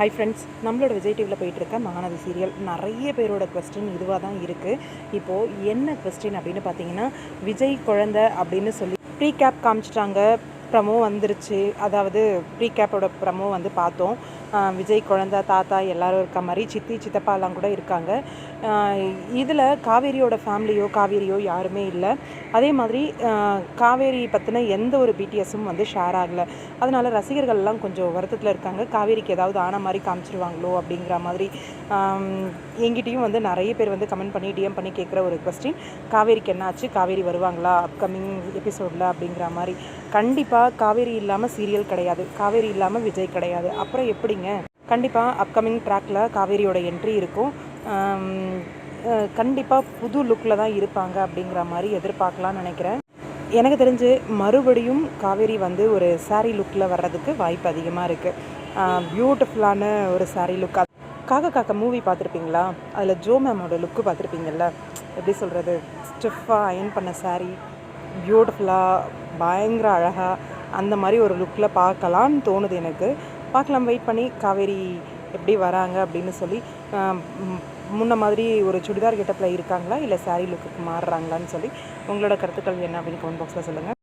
Hi friends நம்மளோட விஜய் டிவியில் போயிட்டுருக்க மகாநதி சீரியல் நிறைய பேரோட கொஸ்டின் இதுவாக தான் இருக்குது இப்போது என்ன கொஸ்டின் அப்படின்னு பார்த்தீங்கன்னா விஜய் குழந்தை அப்படின்னு சொல்லி ப்ரீ கேப் காமிச்சிட்டாங்க. ப்ரமோ வந்துருச்சு. அதாவது ப்ரீ கேப்போட ப்ரமோ வந்து பார்த்தோம். விஜய் குழந்தை தாத்தா எல்லாரும் இருக்க மாதிரி சித்தி சித்தப்பாலாம் கூட இருக்காங்க. இதில் காவேரியோட ஃபேமிலியோ காவேரியோ யாருமே இல்லை. அதே மாதிரி காவேரி பற்றின எந்த ஒரு பிடிஎஸும் வந்து ஷேர் ஆகலை. அதனால் ரசிகர்கள்லாம் கொஞ்சம் வருத்தத்தில் இருக்காங்க. காவேரிக்கு ஏதாவது ஆன மாதிரி காமிச்சிருவாங்களோ அப்படிங்கிற மாதிரி எங்கிட்டையும் வந்து நிறைய பேர் வந்து கமெண்ட் பண்ணி டிஎம் பண்ணி கேட்குற ஒரு கொஸ்டின் காவேரிக்கு என்னாச்சு? காவேரி வருவாங்களா? அப்கமிங் எபிசோடில் அப்படிங்கிற மாதிரி. கண்டிப்பாக காவேரி இல்லாமல் சீரியல் கிடையாது. காவேரி இல்லாமல் விஜய் கிடையாது. அப்புறம் எப்படி எப்படிங்க கண்டிப்பாக அப்கமிங் ட்ராக்கில் காவேரியோட என்ட்ரி இருக்கும். கண்டிப்பாக புது லுக்கில் தான் இருப்பாங்க அப்படிங்கிற மாதிரி எதிர்பார்க்கலாம்னு நினைக்கிறேன். எனக்கு தெரிஞ்சு மறுபடியும் காவேரி வந்து ஒரு சாரீ லுக்கில் வர்றதுக்கு வாய்ப்பு அதிகமாக இருக்குது பியூட்டிஃபுல்லான ஒரு சாரீ லுக் காக்க காக்க மூவி பார்த்துருப்பீங்களா? அதில் ஜோ மேமோட லுக்கு பார்த்துருப்பீங்கள்ல எப்படி சொல்கிறது ஸ்டிஃபாக அயன் பண்ண சாரீ பியூட்டிஃபுல்லாக பயங்கர அழகாக அந்த மாதிரி ஒரு லுக்கில் பார்க்கலான்னு தோணுது எனக்கு. பார்க்கலாம் வெயிட் பண்ணி காவேரி எப்படி வராங்க அப்படின்னு சொல்லி முன்ன மாதிரி ஒரு சுடிதார் கெட்டப்பில் இருக்காங்களா? இல்லை சாரீ லுக்குக்கு மாறுறாங்களான்னு சொல்லி உங்களோட கருத்துக்கள் என்ன அப்படின்னு கமெண்ட் பாக்ஸில் சொல்லுங்கள்